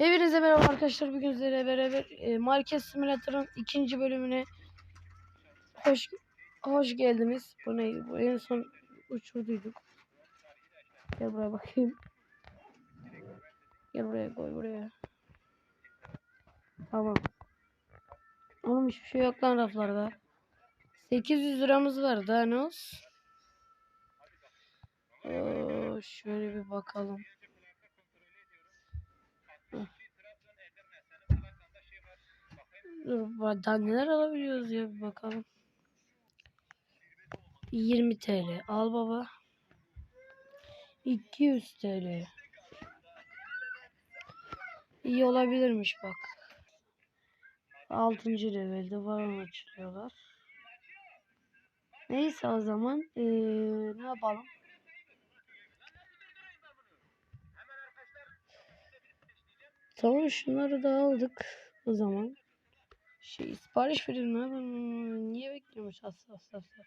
Hepinize merhaba arkadaşlar. Bugün sizlerle beraber e, Market Simulator'ın ikinci bölümüne hoş hoş geldiniz. Bu ne? Bu en son uçurduyduk. Gel buraya bakayım. Gel buraya koy buraya. Tamam. Oğlum hiçbir şey yok lan raflarda. 800 liramız var daha ne olsun? Oo, şöyle bir bakalım. Dur neler alabiliyoruz ya bir bakalım. 20 TL al baba. 200 TL. İyi olabilirmiş bak. 6. levelde var açılıyorlar. Neyse o zaman eee, ne yapalım? Tamam şunları da aldık o zaman. Şey sipariş. Hmm, Niye bekliyormuş asla asla asla.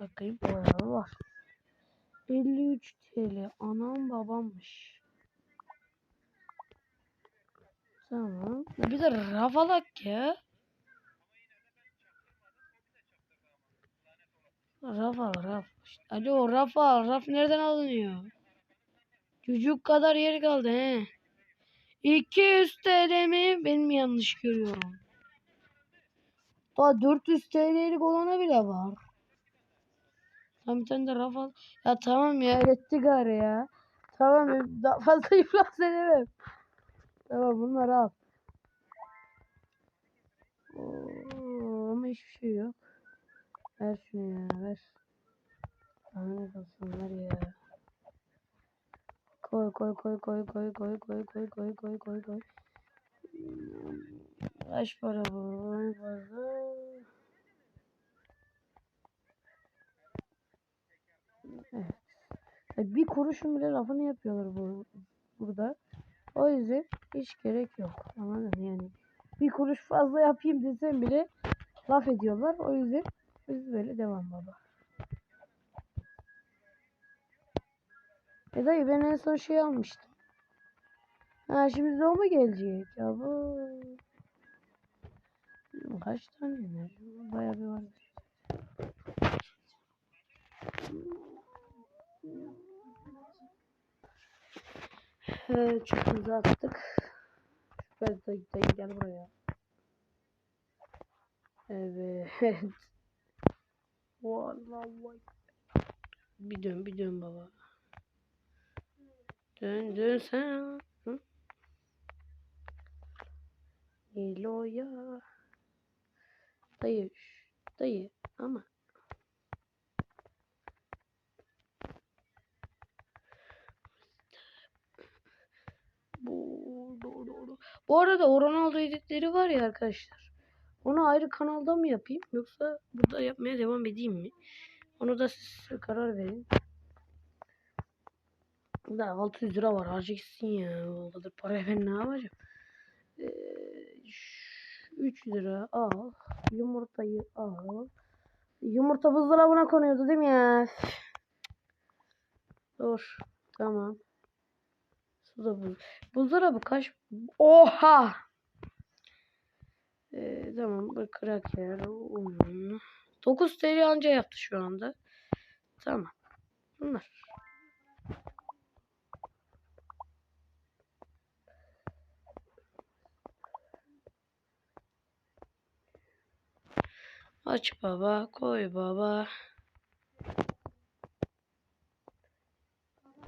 Bakayım bayağı var. 53 TL. Anam babammış. Tamam. Bir de rafalak ya. Raf al raf. Alo raf al. Raf nereden alınıyor? Çocuk kadar yer kaldı he. 200 TL mi? Ben mi yanlış görüyorum? Daha 400 TL'lik olana bile var. Tam bir tane de raf. Ya tamam ya etti gari ya. Tamam daha fazla iflas edemem. Tamam bunları al. Oo, ama hiçbir şey yok. Ver şunu ya ver. Kalsın ver ya. Koy koy koy koy koy koy koy koy koy koy koy koy. Hmm, Kaç para bu? En fazla. Evet. Bir kuruşun bile lafını yapıyorlar bu burada. O yüzden hiç gerek yok. Anladın yani. Bir kuruş fazla yapayım desem bile laf ediyorlar. O yüzden biz böyle devam baba. E dayı ben en son şey almıştım. Ha şimdi de o mu gelecek? Ya bu kaç tane var? Bayağı bir var. Evet, çöpümüzü attık. Süper dayı, dayı gel buraya. Evet. Vallahi. Bir dön bir dön baba. Dön dön sen. Hı? Nilo'ya. Dayı. Dayı ama. Bu, bu, bu. Bu arada o Ronaldo editleri var ya arkadaşlar. Onu ayrı kanalda mı yapayım yoksa burada yapmaya devam edeyim mi? Onu da siz karar verin. Da 600 lira var gitsin ya. O kadar paraya ben ne yapacağım? Ee, 3 lira al. Yumurtayı al. Yumurta buzdolabına konuyordu değil mi ya? Dur. Tamam. Su da buz. Buzdolabı kaç? Oha! Ee, tamam bu kırak yer. Un. 9 TL anca yaptı şu anda. Tamam. Bunlar. Aç baba, koy baba.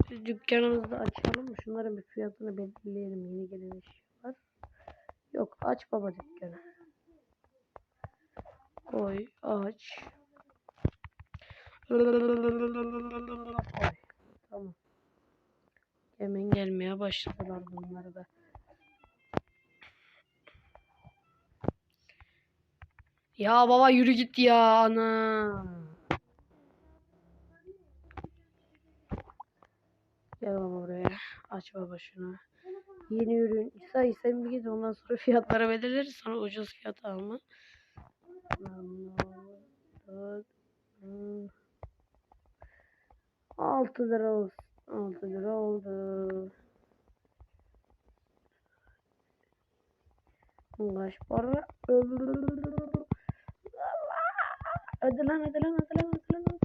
Biz dükkanımızı da açalım? Şunların bir fiyatını belirleyelim. Yeni gelen eşyalar. Yok, aç baba dükkanı. Koy, aç. Koy. Tamam. Hemen gelmeye başladılar bunlar da. Ya baba yürü git ya ana. Gel baba buraya. Aç baba şunu. Yeni ürün. Say sen bir git ondan sonra fiyatları belirleriz. Sonra ucuz fiyat alma. Altı lira olsun. Altı lira oldu. Kaç para? Hadi lan hadi lan hadi lan hadi lan.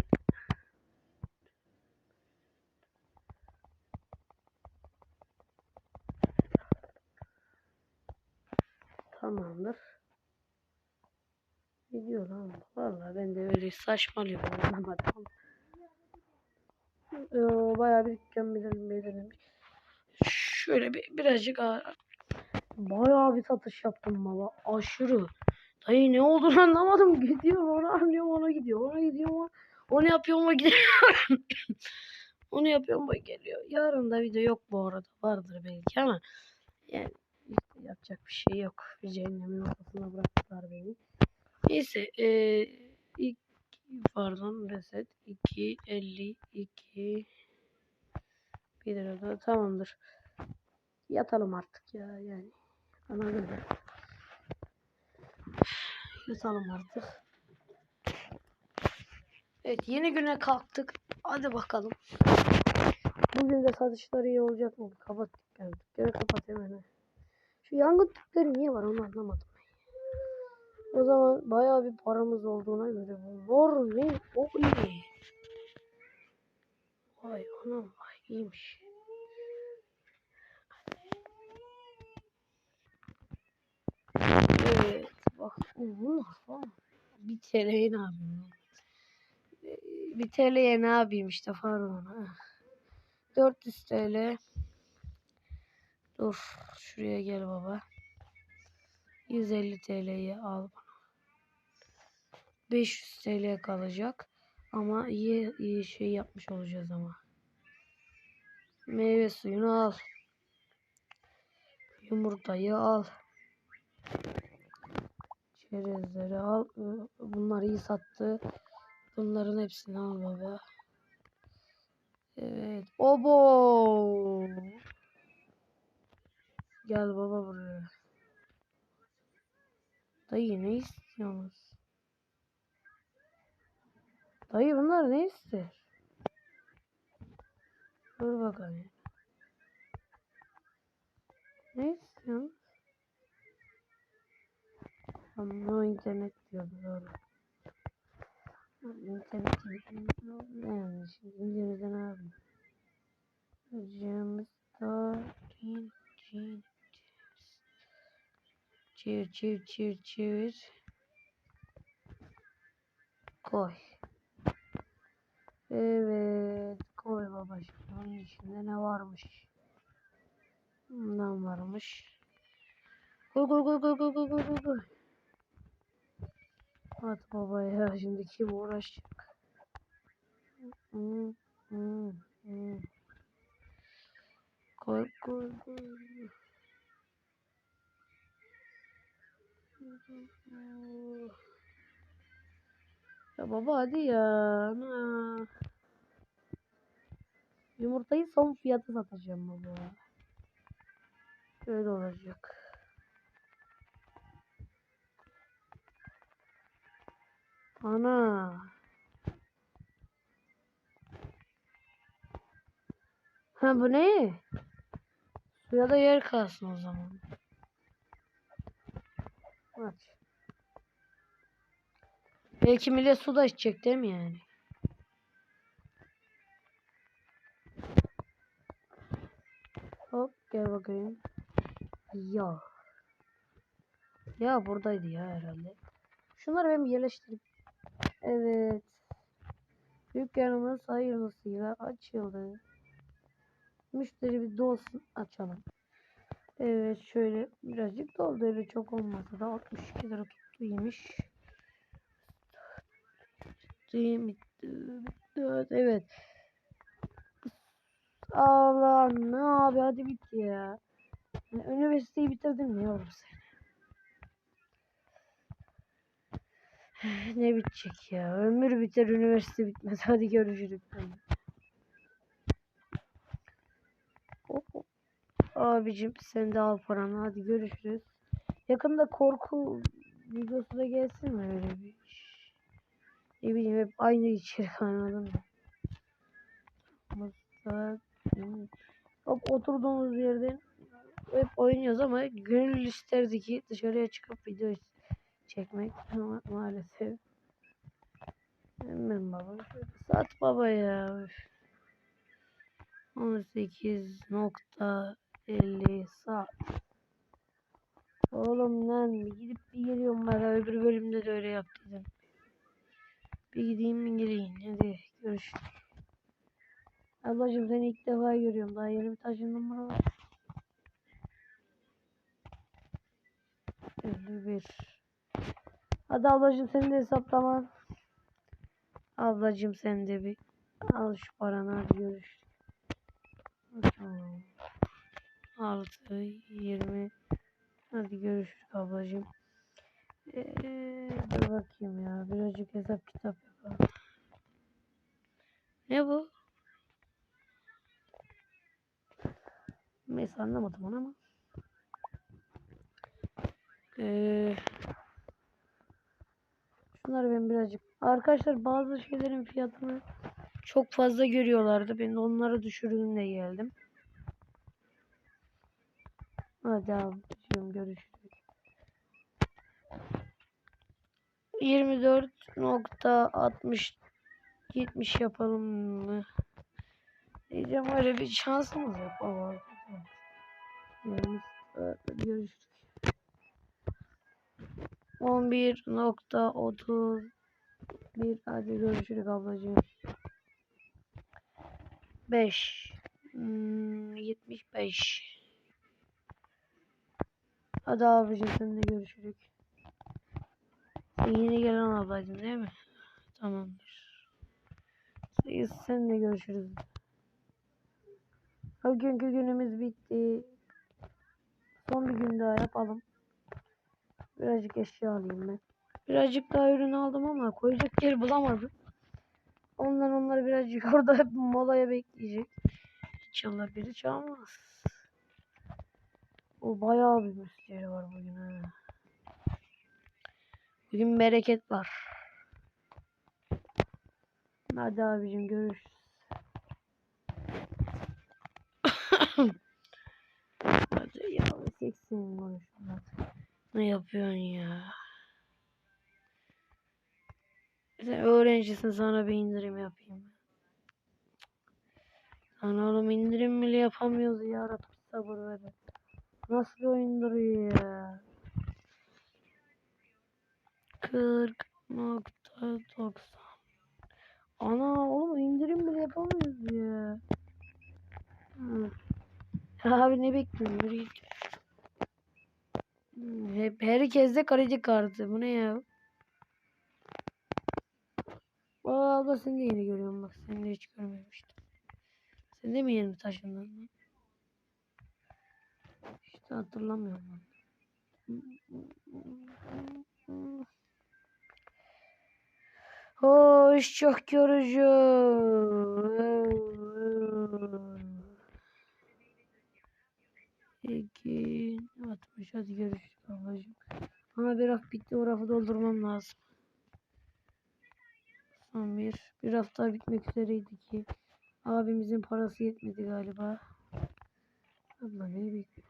Tamamdır. Gidiyor lan. Vallahi ben de öyle saçmalıyorum. Anlamadım. Ee, bayağı bir dükkan belirlemiş. Şöyle bir birazcık. Bayağı bir satış yaptım baba. Aşırı. Dayı ne olduğunu anlamadım. Gidiyor ona anlıyorum ona gidiyor. Ona gidiyor ona. Onu yapıyor ona gidiyor. onu yapıyor ona geliyor. Yarın da video yok bu arada. Vardır belki ama yani yapacak bir şey yok. Cehennemin ortasına bıraktılar beni. Neyse eee ilk pardon reset 2 52 bir lira tamamdır. Yatalım artık ya yani. Anladın mı? Yatalım artık. Evet yeni güne kalktık. Hadi bakalım. Bugün de satışları iyi olacak mı? Kapat dükkanı. Dükkanı kapat hemen. Şu yangın tüpleri niye var onu anlamadım. O zaman bayağı bir paramız olduğuna göre bu mor ne? O iyi. Vay anam vay iyiymiş. Evet bak bunlar falan. Bir TL'ye ne yapayım? Ee, Bir TL'ye ne yapayım işte pardon. ha. 400 TL. Dur şuraya gel baba. 150 TL'yi al bana. 500 TL kalacak. Ama iyi, iyi şey yapmış olacağız ama. Meyve suyunu al. Yumurtayı al. Çerezleri al. Ee, Bunlar iyi sattı. Bunların hepsini al baba. Evet. Obo. Gel baba buraya. Dayı ne istiyorsunuz? Dayı bunlar ne ister? Dur bakalım. Ne istiyorsun? Ama internet diyordu doğru. İnternet ne şimdi İngilizce ne yapayım? Hocamız da çevir çevir çevir çevir koy. Evet koy babacığım. Onun içinde ne varmış? Bundan varmış. Koy koy koy koy koy koy koy koy At baba ya şimdi kim uğraşacak? Hmm, hmm, hmm. Koy koy koy. Ya baba hadi ya. Ana. Yumurtayı son fiyata satacağım baba. Öyle olacak. Ana. Ha bu ne? Suya da yer kalsın o zaman. Aç. Belki millet su da içecek değil mi yani? Hop gel bakayım. Ya. Ya buradaydı ya herhalde. Şunları ben yerleştirip. Evet. Dükkanımız hayırlısıyla açıldı. Müşteri bir dolsun açalım. Evet şöyle birazcık doldu öyle çok olmasa da 62 lira tuttu yemiş. Evet. Allah ne abi hadi bit ya. Üniversiteyi bitirdin mi yavrum ne bitecek ya? Ömür biter üniversite bitmez. Hadi görüşürüz. Abicim sen de al paranı hadi görüşürüz. Yakında korku videosu da gelsin mi öyle bir Ne bileyim hep aynı içerik? Masa Hop oturduğumuz yerden hep oynuyoruz ama gönül isterdi ki dışarıya çıkıp video çekmek ama maalesef. Hemen baba. Sat baba ya. Üf. 18.50 saat. Oğlum lan gidip bir geliyorum ben öbür bölümde de öyle yaptıydım. Bir gideyim bir geleyim. Hadi görüşürüz. Ablacım seni ilk defa görüyorum. Daha yeni bir taşındım buralar. 51. Hadi ablacım sen de hesaplama. Ablacım sen de bir al şu paranı hadi görüşürüz. Tamam. 6 20 Hadi görüşürüz ablacım. Ee, dur bakayım ya. Birazcık hesap kitap yapalım. Ne bu? Neyse anlamadım onu ama. Ee, şunları ben birazcık. Arkadaşlar bazı şeylerin fiyatını çok fazla görüyorlardı. Ben de onları düşürdüm de geldim. Hadi abicim görüşürüz. 24.60 70 yapalım mı? Diyeceğim öyle bir şansımız yok görüşürüz. 11.30 bir hadi görüşürüz ablacığım. 5 hmm, 75 Hadi abicim sen de görüşürüz. Sen yeni gelen ablaydın değil mi? Tamamdır. Sen, sen de görüşürüz. Bugünkü günümüz bitti. Son bir gün daha yapalım. Birazcık eşya alayım ben. Birazcık daha ürün aldım ama koyacak yer bulamadım. Ondan onları birazcık orada hep molaya bekleyecek. İnşallah biri çalmaz. O bayağı bir müşteri var bugün ha. Bugün bereket var. Hadi abicim görüşürüz. Hadi ya seksin konuşma. Ne yapıyorsun ya? Sen öğrencisin sana bir indirim yapayım. Sana oğlum indirim bile yapamıyoruz ya Rabbim sabır ver. Nasıl bir oyundur ya? 40.90 Ana oğlum indirim bile yapamıyoruz ya. Hı. Abi ne bekliyorsun? Yürü git. Hep herkeste kredi kartı. Bu ne ya? Aa abla seni de yeni görüyorum bak. Seni de hiç görmemiştim. Sen de mi yeni taşındın? İşte hatırlamıyorum ben. Hoş çok yorucu. İki, 60 hadi görüşürüz babacığım. Raf bitti o rafı doldurmam lazım. Son bir. Bir hafta bitmek üzereydi ki. Abimizin parası yetmedi galiba. Abla neyi bekliyor?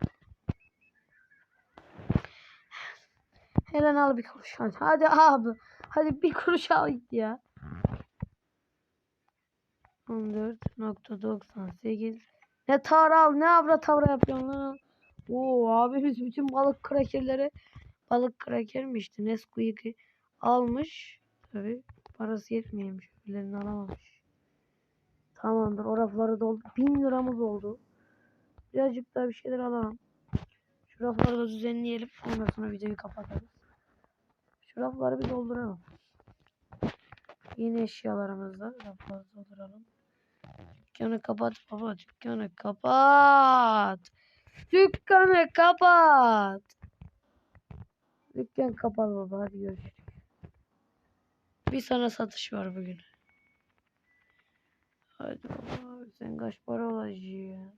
Helen al bir kuruş hadi. Abi. Hadi bir kuruş al git ya. 14.98 Ne tavra al ne avra tavra yapıyorsun lan. Oo abimiz bütün balık krakerleri balık kraker mi işte Nesquik'i almış. Tabi parası yetmiyormuş. Öbürlerini alamamış. Tamamdır o rafları doldu. 1000 liramız oldu. Birazcık daha bir şeyler alalım. Şu rafları da düzenleyelim. Ondan sonra videoyu kapatalım. Şu rafları bir dolduralım. Yeni eşyalarımızla rafları dolduralım. Dükkanı kapat baba. Dükkanı kapat. Dükkanı kapat. Dükkan kapat baba. Hadi görüşürüz. Bir sana satış var bugün. Hadi baba. Sen kaç para alacaksın?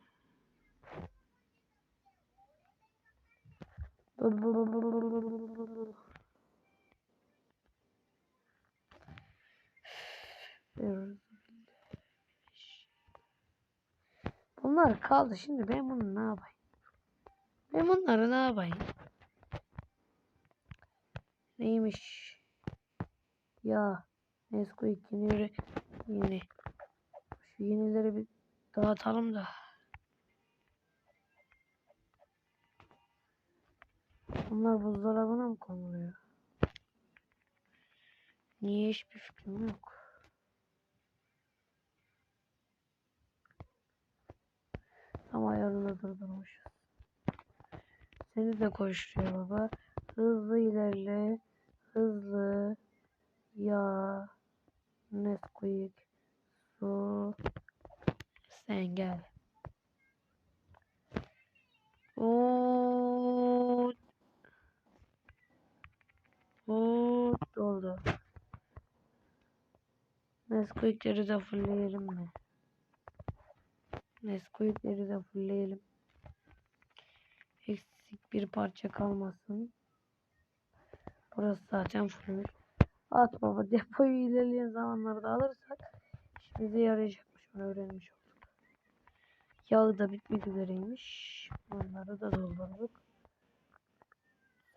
Bunlar kaldı. Şimdi ben bunu ne yapayım? Ben bunları ne yapayım? Neymiş? Ya Nesquik yeni yeni. Şu yenileri bir dağıtalım da. Bunlar buzdolabına mı konuluyor? Niye hiçbir fikrim yok. Tam ayarını durdurmuşuz. Seni de koşturuyor baba. Hızlı ilerle. Hızlı. Ya. Nesquik. Su. Sen gel. Oo. Oo doldu. Nesquik'leri de fullleyelim mi? Nesquik'leri de fullleyelim. Eksik bir parça kalmasın. Burası zaten full. At baba depoyu ilerleyen zamanlarda alırsak işimize yarayacakmış onu öğrenmiş olduk. Yağı da bitmek üzereymiş. Onları da doldurduk.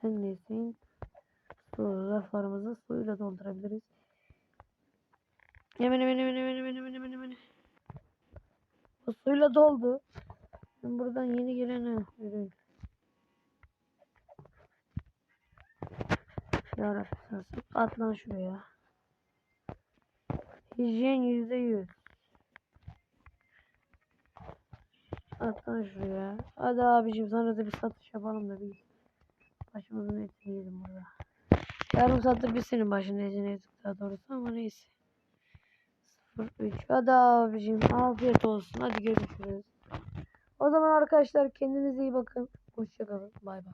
Sen nesin? Su raflarımızı suyla doldurabiliriz. Hemen hemen hemen hemen hemen hemen hemen hemen. Bu suyla doldu. Ben buradan yeni gelene ürün. Yarabbim. At lan şuraya. Hijyen yüzde yüz. At lan şuraya. Hadi abicim sana da bir satış yapalım da bir başımızın etini yiyelim burada. Yarım saatte biz senin başının etini yedik daha doğrusu ama neyse. 03 Hadi abicim afiyet olsun. Hadi görüşürüz. O zaman arkadaşlar kendinize iyi bakın. Hoşçakalın. Bay bay.